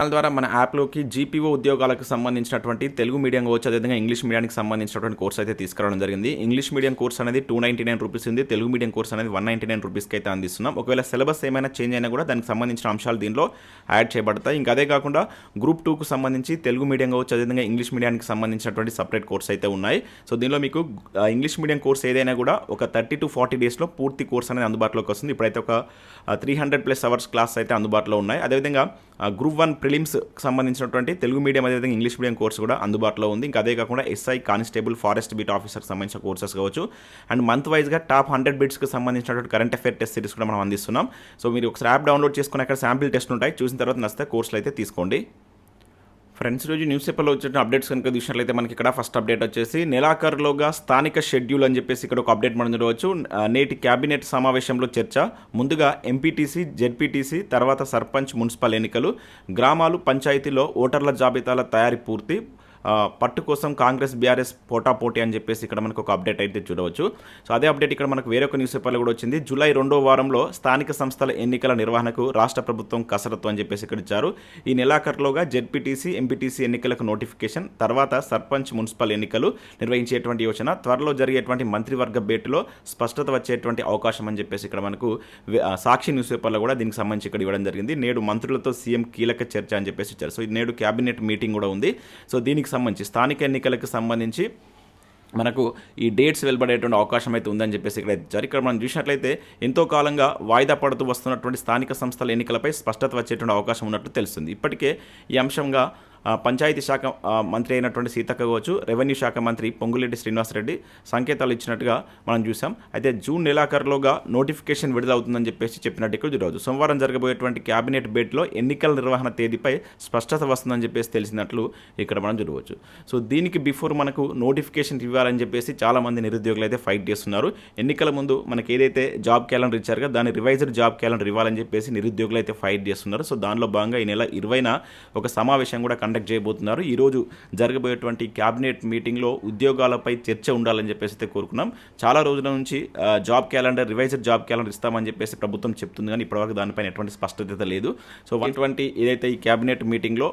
Channel ద్వారా మన యాప్లోకి GPO ఉద్యోగాలకు సంబంధించినటువంటి తెలుగు మీడియం కావచ్చు అదేవిధంగా ఇంగ్లీష్ మీడియానికి సంబంధించినటువంటి కోర్స్ అయితే తీసుకురావడం జరిగింది. ఇంగ్లీష్ మీడియం కోర్స్ అనేది టూ నైంటీ నైన్ రూపీస్ ఉంది. తెలుగు మీడియం కోర్స్ అనేది వన్ నైంటీ నైన్ రూపీస్కి అయితే అందిస్తున్నాం. ఒకవేళ సిలబస్ ఏమైనా చేంజ్ అయినా కూడా దానికి సంబంధించిన అంశాలు దీనిలో యాడ్ చేయబడతాయి. ఇంకా అదే కాకుండా గ్రూప్ టూకు సంబంధించి తెలుగు మీడియం కావచ్చు అదేవిధంగా ఇంగ్లీష్ మీడియానికి సంబంధించినటువంటి సపరేట్ కోర్స్ అయితే ఉన్నాయి. సో దీనిలో మీకు ఇంగ్లీష్ మీడియం కోర్స్ ఏదైనా కూడా ఒక థర్టీ టు ఫార్టీ డేస్లో పూర్తి కోర్స్ అనేది అందుబాటులోకి వస్తుంది. ఇప్పుడైతే ఒక three hundred plus hours class అయితే అందుబాటులో ఉన్నాయి. అదేవిధంగా గ్రూప్ వన్ ప్రిలిమ్స్ సంబంధించినటువంటి తెలుగు మీడియం అదేవిధంగా ఇంగ్లీష్ మీడియం కోర్స్ కూడా అందుబాటులో ఉంది. ఇంకా అదే కాకుండా ఎస్ఐ కానిస్టేబుల్ ఫారెస్ట్ బీట్ ఆఫీసర్కి సంబంధించిన కోర్సెస్ కావచ్చు. అండ్ మంత్ వైజ్గా టాప్ హండ్రెడ్ బిట్స్కి సంబంధించినటువంటి కరెంట్ అఫేర్ టెస్ట్ సిరీస్ కూడా మనం అందిస్తున్నాం. సో మీరు ఒకసారి యాప్ డౌన్లోడ్ చేసుకుని అక్కడ శాంపిల్ టెస్ట్ ఉంటాయి. చూసిన తర్వాత నచ్చితే కోర్సులు అయితే తీసుకోండి. ఫ్రెండ్స్ రోజు న్యూస్ పేపర్లో వచ్చిన అప్డేట్స్ కనుక చూసినట్లయితే మనకి ఇక్కడ ఫస్ట్ అప్డేట్ వచ్చేసి నెలాఖరులోగా స్థానిక షెడ్యూల్ అని చెప్పేసి ఇక్కడ ఒక అప్డేట్ మనం చూడవచ్చు. నేటి క్యాబినెట్ సమావేశంలో చర్చ ముందుగా ఎంపీటీసీ జెడ్పీటీసీ తర్వాత సర్పంచ్ మున్సిపల్ ఎన్నికలు గ్రామాలు పంచాయతీలో ఓటర్ల జాబితాల తయారీ పూర్తి పట్టు కోసం కాంగ్రెస్ బీఆర్ఎస్ పోటాపోటీ అని చెప్పేసి ఇక్కడ మనకు ఒక అప్డేట్ అయితే చూడవచ్చు. సో అదే అప్డేట్ ఇక్కడ మనకు వేరొక న్యూస్ పేపర్లో కూడా వచ్చింది. జూలై రెండో వారంలో స్థానిక సంస్థల ఎన్నికల నిర్వహణకు రాష్ట్ర ప్రభుత్వం కసరత్తు అని చెప్పేసి ఇక్కడ ఇచ్చారు. ఈ నెలాఖరులోగా జెడ్పీటీసీ ఎంపీటీసీ ఎన్నికలకు నోటిఫికేషన్ తర్వాత సర్పంచ్ మున్సిపల్ ఎన్నికలు నిర్వహించేటువంటి యోచన త్వరలో జరిగేటువంటి మంత్రివర్గ భేటీలో స్పష్టత వచ్చేటువంటి అవకాశం అని చెప్పేసి ఇక్కడ మనకు సాక్షి న్యూస్ పేపర్లో కూడా దీనికి సంబంధించి ఇక్కడ ఇవ్వడం జరిగింది. నేడు మంత్రులతో సీఎం కీలక చర్చ అని చెప్పేసి ఇచ్చారు. సో నేడు క్యాబినెట్ మీటింగ్ కూడా ఉంది. సో దీనికి సంబంధించి స్థానిక ఎన్నికలకు సంబంధించి మనకు ఈ డేట్స్ వెలువడేటువంటి అవకాశం అయితే ఉందని చెప్పేసి ఇక్కడ ఇచ్చారు. ఇక్కడ మనం చూసినట్లయితే ఎంతో కాలంగా వాయిదా పడుతూ వస్తున్నటువంటి స్థానిక సంస్థల ఎన్నికలపై స్పష్టత వచ్చేటువంటి అవకాశం ఉన్నట్టు తెలుస్తుంది. ఇప్పటికే ఈ అంశంగా పంచాయతీ శాఖ మంత్రి అయినటువంటి సీతక్క కావచ్చు రెవెన్యూ శాఖ మంత్రి పొంగులేటి శ్రీనివాసరెడ్డి సంకేతాలు ఇచ్చినట్టుగా మనం చూసాం. అయితే జూన్ నెలాఖరులోగా నోటిఫికేషన్ విడుదలవుతుందని చెప్పేసి చెప్పినట్టు ఇక్కడ ఈరోజు సోమవారం జరగబోయేటువంటి కేబినెట్ భేటీలో ఎన్నికల నిర్వహణ తేదీపై స్పష్టత వస్తుందని చెప్పేసి తెలిసినట్లు ఇక్కడ మనం చూడవచ్చు. సో దీనికి బిఫోర్ మనకు నోటిఫికేషన్ ఇవ్వాలని చెప్పేసి చాలామంది నిరుద్యోగులు అయితే ఫైట్ చేస్తున్నారు. ఎన్నికల ముందు మనకి ఏదైతే జాబ్ క్యాలెండర్ ఇచ్చారో దాని రివైజర్ జాబ్ క్యాలెండర్ ఇవ్వాలని చెప్పేసి నిరుద్యోగులు అయితే ఫైట్ చేస్తున్నారు. సో దానిలో భాగంగా ఈ నెల ఇరవైన ఒక సమావేశం కూడా కండక్ట్ చేయబోతున్నారు. ఈరోజు జరగబోయేటువంటి క్యాబినెట్ మీటింగ్లో ఉద్యోగాలపై చర్చ ఉండాలని చెప్పేసి అయితే కోరుకున్నాం. చాలా రోజుల నుంచి job calendar revised job calendar ఇస్తామని చెప్పేసి ప్రభుత్వం చెప్తుంది కానీ ఇప్పటివరకు దానిపైన ఎటువంటి స్పష్టత లేదు. సో వన్ ట్వంటీ ఏదైతే ఈ క్యాబినెట్ మీటింగ్లో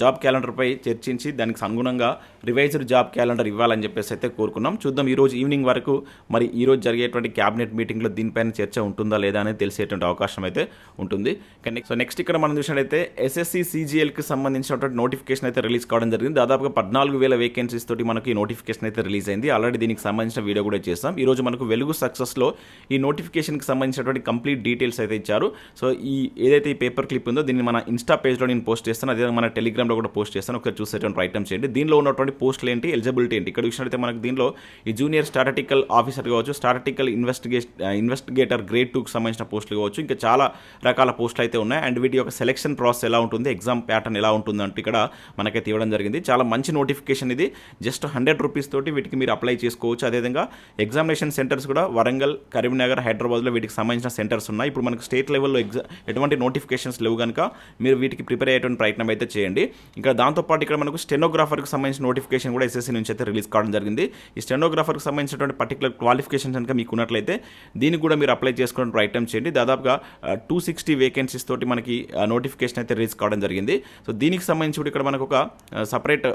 జాబ్ క్యాలెండర్పై చర్చించి దానికి అనుగుణంగా రివైజ్డ్ జాబ్ క్యాలెండర్ ఇవ్వాలని చెప్పేసి అయితే కోరుకున్నాం. చూద్దాం ఈరోజు ఈవినింగ్ వరకు మరి ఈరోజు జరిగేటువంటి క్యాబినెట్ మీటింగ్లో దీనిపైన చర్చ ఉంటుందా లేదా అనేది తెలిసేటువంటి అవకాశం అయితే ఉంటుంది. కానీ సో నెక్స్ట్ ఇక్కడ మనం చూసినట్లయితే ఎస్ఎస్సి సీజీఎల్కి సంబంధించినటువంటి నోటిఫికేషన్ అయితే రిలీజ్ కావడం జరిగింది. దాదాపుగా పద్నాలుగు వేల వేకెన్సీస్ తోటి మనకి నోటిఫికేషన్ అయితే రిలీజ్ అయింది. ఆల్రెడీ దీనికి సంబంధించిన వీడియో కూడా చేస్తాం. ఈరోజు మనకు వెలుగు సక్సెస్లో ఈ నోటిఫికేషన్కి సంబంధించినటువంటి కంప్లీట్ డీటెయిల్స్ అయితే ఇచ్చారు. సో ఈ ఏదైతే ఈ పేపర్ క్లిప్ ఉందో దీన్ని మన ఇన్స్టా పేజ్లో నేను పోస్ట్ చేస్తాను. అదే మన టెలిగ్రామ్లో కూడా పోస్ట్ చేస్తాను. ఒకసారి చూసేటువంటి ప్రయత్నం చేయండి. దీనిలో ఉన్నటువంటి పోస్టులు ఏంటి? ఎలిజిబిలిటీ ఏంటి? ఇక్కడ చూసినట్లయితే మనకు దీనిలో ఈ జూనియర్ స్టాటటికల్ ఆఫీసర్ కావచ్చు స్టాటటికల్ ఇన్వెస్టిగే ఇన్వెస్టిగేటర్ గ్రేడ్ టూకి సంబంధించిన పోస్టులు కావచ్చు. ఇంకా చాలా రకాల పోస్టులు అయితే ఉన్నాయి. అండ్ వీటి యొక్క సెలక్షన్ ప్రాసెస్ ఎలా ఉంటుంది? ఎగ్జామ్ ప్యాటర్న్ ఎలా ఉంటుంది? అంటే ఇక్కడ మనకైతే ఇవ్వడం జరిగింది. చాలా మంచి నోటిఫికేషన్ ఇది. జస్ట్ హండ్రెడ్ రూపీస్ తోటి వీటికి మీరు అప్లై చేసుకోవచ్చు. అదేవిధంగా ఎగ్జామినేషన్ సెంటర్స్ కూడా వరంగల్ కరీంనగర్ హైదరాబాద్లో వీటికి సంబంధించిన సెంటర్స్ ఉన్నాయి. ఇప్పుడు మనకు స్టేట్ లెవెల్లో ఎగ్జా ఎటువంటి నోటిఫికేషన్స్ లేవు కనుక మీరు వీటికి ప్రిపేర్ అయ్యేటువంటి ప్రయత్నం అయితే చేయండి. ఇంకా దాంతోపాటు ఇక్కడ మనకు స్టెనోగ్రాఫర్కి సంబంధించిన నోటిఫికేషన్ కూడా ఎస్ఎస్సీ నుంచి అయితే రిలీజ్ కావడం జరిగింది. ఈ స్టెనోగ్రాఫర్కి సంబంధించినటువంటి పర్టికులర్ క్వాలిఫికేషన్స్ కనుక మీకు ఉన్నట్లయితే దీనికి కూడా మీరు అప్లై చేసుకున్న ప్రయత్నం చేయండి. దాదాపుగా టూ సిక్స్టీ వేకెన్సీస్ తోటి మనకి నోటిఫికేషన్ అయితే రిలీజ్ కావడం జరిగింది. సో దీనికి సంబంధించి కూడా ఇక్కడ మనకు ఒక సపరేట్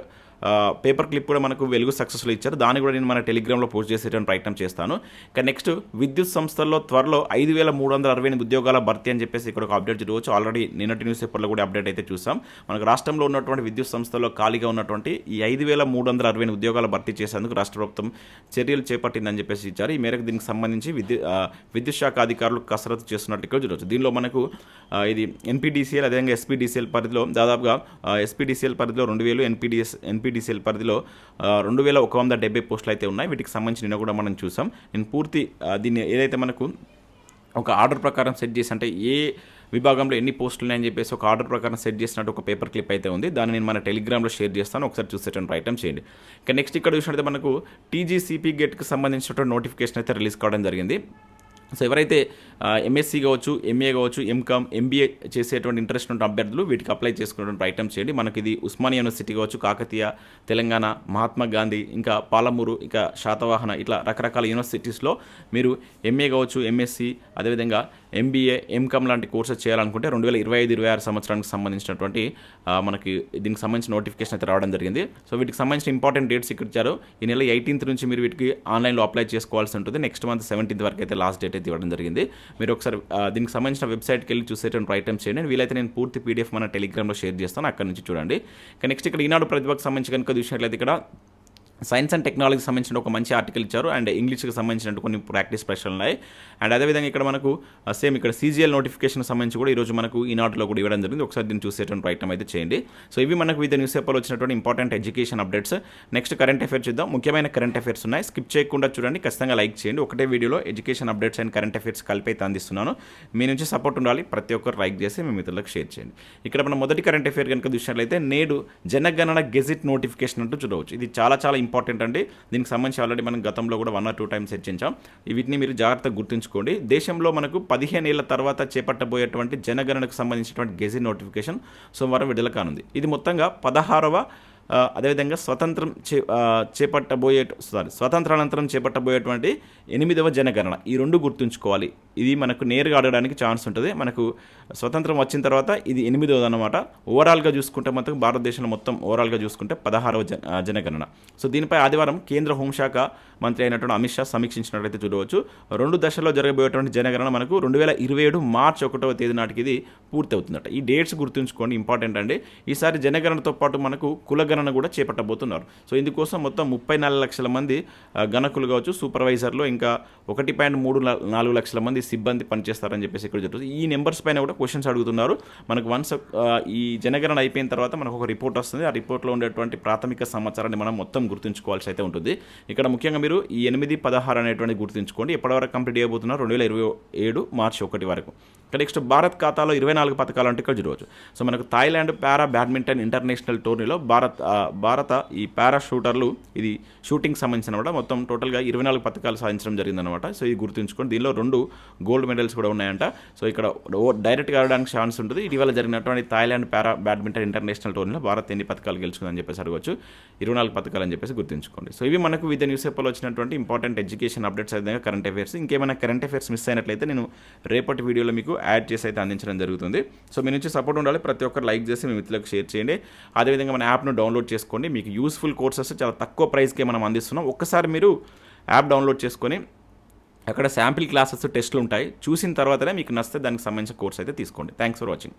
పేపర్ క్లిప్ కూడా మనకు వెలుగు సక్సెస్లో ఇచ్చారు. దాన్ని కూడా నేను మన టెలిగ్రామ్లో పోస్ట్ చేసేటువంటి ప్రయత్నం చేస్తాను. ఇక నెక్స్ట్ విద్యుత్ సంస్థల్లో త్వరలో ఐదు వేల మూడు వందల అరవై ఎనిమిది ఉద్యోగాల భర్తీ అని చెప్పేసి ఇక్కడ ఒక అప్డేట్ చూడవచ్చు ఆల్రెడీ నిన్నటి న్యూస్ పేపర్లో కూడా అప్డేట్ అయితే చూసాం. మనకు రాష్ట్రంలో ఉన్నటువంటి విద్యుత్ సంస్థల్లో ఖాళీగా ఉన్నటువంటి ఈ ఐదు వేల మూడు వందల అరవై ఎనిమిది ఉద్యోగాల భర్తీ చేసేందుకు రాష్ట్ర ప్రభుత్వం చర్యలు చేపట్టిందని చెప్పేసి ఇచ్చారు. ఈ మేరకు దీనికి సంబంధించి విద్యు విద్యుత్ శాఖ అధికారులు కసరత్తు చేస్తున్నట్టు ఇక్కడ చూడవచ్చు దీనిలో మనకు ఇది ఎన్పీడీసీఎల్ అదేవిధంగా ఎస్పీడీసీఎల్ పరిధిలో దాదాపుగా ఎస్పీడీసీఎల్ పరిధిలో రెండు వేలు ఎన్పీడీఎస్ ఎన్పీ ఎంపీడీసీఎల్ పరిధిలో రెండు వేల ఒక వంద డెబ్బై పోస్టులు అయితే ఉన్నాయి. వీటికి సంబంధించి నిన్న కూడా మనం చూసాం. నేను పూర్తి దీన్ని ఏదైతే మనకు ఒక ఆర్డర్ ప్రకారం సెట్ చేసి అంటే ఏ విభాగంలో ఎన్ని పోస్టులు ఉన్నాయని చెప్పేసి ఒక ఆర్డర్ ప్రకారం సెట్ చేసినట్టు ఒక పేపర్ క్లిప్ అయితే ఉంది. దాన్ని నేను మన టెలిగ్రామ్లో షేర్ చేస్తాను. ఒకసారి చూసేటువంటి ప్రయత్నం చేయండి. ఇక నెక్స్ట్ ఇక్కడ చూసినట్లయితే మనకు టీజీసీపీ గేట్కి సంబంధించినటువంటి నోటిఫికేషన్ అయితే రిలీజ్ కావడం జరిగింది. సో ఎవరైతే ఎంఎస్సీ కావచ్చు ఎంఏ కావచ్చు ఎంకామ్ ఎంబీఏ చేసేటువంటి ఇంట్రెస్ట్ ఉన్న అభ్యర్థులు వీటికి అప్లై చేసుకునేటువంటి ప్రయత్నం చేయండి. మనకి ఇది ఉస్మానియా యూనివర్సిటీ కావచ్చు కాకతీయ తెలంగాణ మహాత్మా గాంధీ ఇంకా పాలమూరు ఇంకా శాతవాహన ఇట్లా రకరకాల యూనివర్సిటీస్లో మీరు ఎంఏ కావచ్చు ఎంఎస్సి అదేవిధంగా ఎంబీఏ ఎంకామ్ లాంటి కోర్సెస్ చేయాలనుకుంటే రెండు వేల ఇరవై ఐదు ఇరవై ఆరు సంవత్సరానికి సంబంధించినటువంటి మనకి దీనికి సంబంధించిన నోటిఫికేషన్ అయితే రావడం జరిగింది. సో వీటికి సంబంధించిన ఇంపార్టెంట్ డేట్స్ ఇక్కడ ఇచ్చారు. ఈ నెల ఎయిటీన్త్ నుంచి మీరు వీటికి ఆన్లైన్లో అప్లై చేసుకోవాల్సి ఉంటుంది. నెక్స్ట్ మంత్ సెవెంటీన్త్ వరకు అయితే లాస్ట్ డేట్ అయితే ఇవ్వడం జరిగింది. మీరు ఒకసారి దీనికి సంబంధించిన వెబ్సైట్కి వెళ్ళి చూసేటువంటి ప్రయత్నం చేయండి. వీలైతే నేను పూర్తి పీడిఎఫ్ మన టెలిగ్రామ్లో షేర్ చేస్తాను. అక్కడ నుంచి చూడండి. ఇక నెక్స్ట్ ఇక్కడ ఈనాడు ప్రతిభకు సంబంధించి కనుక చూసినట్లయితే ఇక్కడ సైన్స్ అండ్ టెక్నాలజీకి సంబంధించిన ఒక మంచి ఆర్టికల్ ఇచ్చారు. అండ్ ఇంగ్లీష్కి సంబంధించిన కొన్ని ప్రాక్టీస్ ప్రశ్నలు ఉన్నాయి. అండ్ అదేవిధంగా ఇక్కడ మనకు సేమ్ ఇక్కడ సీజీఎల్ నోటిఫికేషన్ సంబంధించి కూడా ఈరోజు మనకు ఈనాటిలో కూడా ఇవ్వడం జరిగింది. ఒకసారి దీన్ని చూసేటువంటి ప్రయత్నం అయితే చేయండి. సో ఇవి మనకు వివిధ న్యూస్ పేపర్లో వచ్చినటువంటి important education updates next current affairs చూద్దాం. ముఖ్యమైన కరెంట్ అఫేర్స్ ఉన్నాయి. స్కిప్ చేయకుండా చూడండి. ఖచ్చితంగా లైక్ చేయండి. ఒకటే వీడియోలో education updates and current affairs కలిపి అయితే అందిస్తున్నాను. మీ నుంచి సపోర్ట్ ఉండాలి. ప్రతి ఒక్కరు లైక్ చేసి మీ మిత్రులకు షేర్ చేయండి. ఇక్కడ మనం మొదటి కరెంట్ అఫేర్ కనుక చూసినట్లయితే నేడు జనగణన గెజిట్ నోటిఫికేషన్ అంటూ చూడవచ్చు. ఇది చాలా చాలా ఇంపార్టెంట్ అండి. దీనికి సంబంధించి ఆల్రెడీ మనం గతంలో కూడా వన్ ఆర్ టూ టైమ్స్ చర్చించాం. వీటిని మీరు జాగ్రత్తగా గుర్తుంచుకోండి. దేశంలో మనకు పదిహేను ఏళ్ళ తర్వాత చేపట్టబోయేటువంటి జనగణనకు సంబంధించినటువంటి గెజిట్ నోటిఫికేషన్ సోమవారం విడుదల కానుంది. ఇది మొత్తంగా పదహారవ అదేవిధంగా స్వతంత్రం చే చేపట్టబోయే సారీ స్వతంత్రానంతరం చేపట్టబోయేటువంటి ఎనిమిదవ జనగణన. ఈ రెండు గుర్తుంచుకోవాలి. ఇది మనకు నేరుగా అడగడానికి ఛాన్స్ ఉంటుంది. మనకు స్వతంత్రం వచ్చిన తర్వాత ఇది ఎనిమిదవది అనమాట ఓవరాల్గా చూసుకుంటే మొత్తం భారతదేశంలో మొత్తం ఓవరాల్గా చూసుకుంటే పదహారవ జన జనగణన. సో దీనిపై ఆదివారం కేంద్ర హోంశాఖ మంత్రి అయినటువంటి అమిత్ షా సమీక్షించినట్లయితే చూడవచ్చు. రెండు దశల్లో జరగబోయేటువంటి జనగణన మనకు రెండు వేల ఇరవై ఏడు మార్చి ఒకటవ తేదీ నాటికి ఇది పూర్తి అవుతుందట ఈ డేట్స్ గుర్తుంచుకోండి. ఇంపార్టెంట్ అండి. ఈసారి జనగణనతో పాటు మనకు కులగ కులగణన కూడా చేపట్టబోతున్నారు. సో ఇందుకోసం మొత్తం ముప్పై నాలుగు లక్షల మంది గణకులు కావచ్చు సూపర్వైజర్లు ఇంకా ఒకటి పాయింట్ మూడు నాలుగు లక్షల మంది సిబ్బంది పనిచేస్తారని చెప్పేసి ఇక్కడ జరుగుతుంది. ఈ నెంబర్స్ పైన కూడా క్వశ్చన్స్ అడుగుతున్నారు. మనకు వన్స్ ఈ జనగణన అయిపోయిన తర్వాత మనకు ఒక రిపోర్ట్ వస్తుంది. ఆ రిపోర్ట్లో ఉండేటువంటి ప్రాథమిక సమాచారాన్ని మనం మొత్తం గుర్తుంచుకోవాల్సి అయితే ఉంటుంది. ఇక్కడ ముఖ్యంగా మీరు ఈ ఎనిమిది పదహారు అనేటువంటి గుర్తుంచుకోండి. ఎప్పటివరకు కంప్లీట్ చేయబోతున్నారు? రెండు వేల ఇరవై ఏడు మార్చి ఒకటి వరకు. నెక్స్ట్ భారత్ ఖాతాలో ఇరవై నాలుగు పథకాలు అంటే ఇక్కడ చూడవచ్చు. సో మనకు థాయిలాండ్ పారా బ్యాడ్మింటన్ ఇంటర్నేషనల్ టోర్నీలో భారత్ భారత ఈ పారా షూటర్లు ఇది షూటింగ్ సంబంధించిన కూడా మొత్తం టోటల్గా ఇరవై నాలుగు పథకాలు సాధించడం జరిగిందనమాట సో ఇది గుర్తుంచుకోండి. దీనిలో రెండు గోల్డ్ మెడల్స్ కూడా ఉన్నాయంట. సో ఇక్కడ ఓ- డైరెక్ట్గా ఆడడానికి ఛాన్స్ ఉంటుంది. ఇటీవల జరిగినటువంటి థాయిలాండ్ పారా బ్యాడ్మింటన్ ఇంటర్నేషనల్ టోర్నీలో భారత్ ఎన్ని పథకాలు గెలుచుకుందని చెప్పేసి అడగవచ్చు ఇరవై నాలుగు పథకాలు అని చెప్పేసి గుర్తుంచుకోండి. సో ఇవి మనకు వివిధ న్యూస్ పేపర్లో వచ్చినటువంటి ఇంపార్టెంట్ ఎడ్యుకేషన్ అప్డేట్స్ అదేవిధంగా కరెంట్ అఫేర్స్. ఇంకేమైనా కరెంట్ అఫేర్స్ మిస్ అయినట్లయితే నేను రేపటి వీడియోలో మీకు యాడ్ చేసి అయితే అందించడం జరుగుతుంది. సో మీ నుంచి సపోర్ట్ ఉండాలి. ప్రతి ఒక్కరు లైక్ చేసి మీ మిత్రులకు షేర్ చేయండి. అదేవిధంగా మన యాప్ను డౌన్లోడ్ చేసుకోండి. మీకు యూస్ఫుల్ కోర్సెస్ చాలా తక్కువ ప్రైస్కే మనం అందిస్తున్నాం. ఒక్కసారి మీరు యాప్ డౌన్లోడ్ చేసుకొని అక్కడ శాంపిల్ క్లాసెస్ టెస్ట్లు ఉంటాయి. చూసిన తర్వాతనే మీకు నచ్చితే దానికి సంబంధించిన కోర్స్ అయితే తీసుకోండి. Thanks for watching.